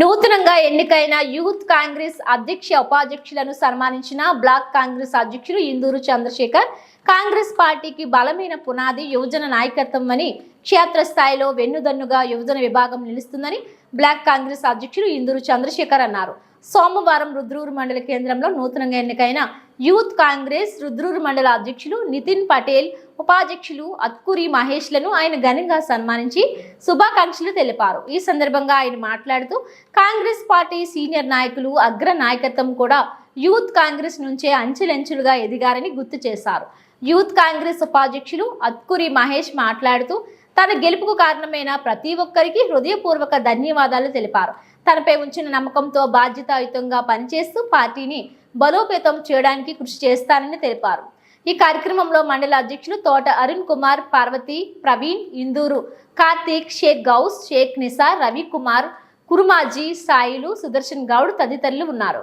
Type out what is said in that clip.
నూతనంగా ఎన్నికైన యూత్ కాంగ్రెస్ అధ్యక్ష ఉపాధ్యక్షులను సన్మానించిన బ్లాక్ కాంగ్రెస్ అధ్యక్షులు ఇందూరు చంద్రశేఖర్ కాంగ్రెస్ పార్టీకి బలమైన పునాది యువజన నాయకత్వం అని క్షేత్రస్థాయిలో వెన్నుదన్నుగా యువజన విభాగం నిలుస్తుందని బ్లాక్ కాంగ్రెస్ అధ్యక్షులు ఇందూరు చంద్రశేఖర్ అన్నారు. సోమవారం రుద్రూరు మండల కేంద్రంలో నూతనంగా ఎన్నికైన యూత్ కాంగ్రెస్ రుద్రూరు మండల అధ్యక్షులు నితిన్ పటేల్ ఉపాధ్యక్షులు అత్కూరి మహేష్లను ఆయన ఘనంగా సన్మానించి శుభాకాంక్షలు తెలిపారు. ఈ సందర్భంగా ఆయన మాట్లాడుతూ కాంగ్రెస్ పార్టీ సీనియర్ నాయకులు అగ్ర నాయకత్వం కూడా యూత్ కాంగ్రెస్ నుంచే అంచెలంచెలుగా ఎదిగారని గుర్తు చేశారు. యూత్ కాంగ్రెస్ ఉపాధ్యక్షులు అత్కూరి మహేష్ మాట్లాడుతూ తన గెలుపుకు కారణమైన ప్రతి ఒక్కరికి హృదయపూర్వక ధన్యవాదాలు తెలిపారు. తనపై ఉంచిన నమ్మకంతో బాధ్యతాయుతంగా పనిచేస్తూ పార్టీని బలోపేతం చేయడానికి కృషి చేస్తానని తెలిపారు. ఈ కార్యక్రమంలో మండల అధ్యక్షులు తోట అరుణ్ కుమార్ పార్వతి ప్రవీణ్ ఇందూరు కార్తీక్ షేక్ గౌస్ షేక్ నిసార్ రవి కుమార్ కురుమాజీ సాయిలు సుదర్శన్ గౌడ్ తదితరులు ఉన్నారు.